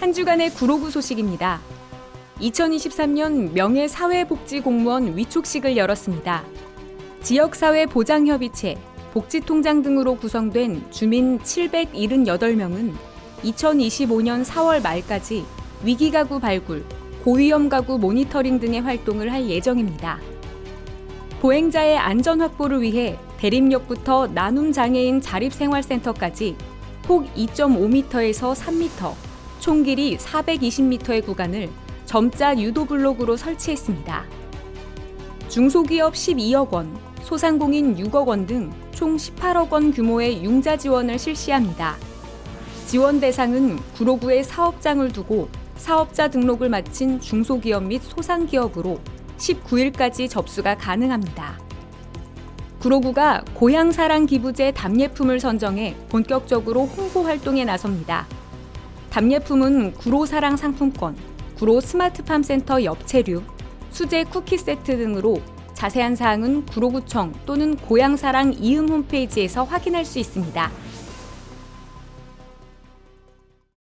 한 주간의 구로구 소식입니다. 2023년 명예사회복지공무원 위촉식을 열었습니다. 지역사회보장협의체, 복지통장 등으로 구성된 주민 778명은 2025년 4월 말까지 위기가구 발굴, 고위험 가구 모니터링 등의 활동을 할 예정입니다. 보행자의 안전 확보를 위해 대림역부터 나눔 장애인 자립생활센터까지 폭 2.5m에서 3m, 총 길이 420m의 구간을 점자 유도 블록으로 설치했습니다. 중소기업 12억 원, 소상공인 6억 원 등 총 18억 원 규모의 융자 지원을 실시합니다. 지원 대상은 구로구에 사업장을 두고 사업자 등록을 마친 중소기업 및 소상기업으로 19일까지 접수가 가능합니다. 구로구가 고향사랑 기부제 답례품을 선정해 본격적으로 홍보 활동에 나섭니다. 답례품은 구로사랑 상품권, 구로 스마트팜 센터 엽채류, 수제 쿠키 세트 등으로 자세한 사항은 구로구청 또는 고향사랑 이음 홈페이지에서 확인할 수 있습니다.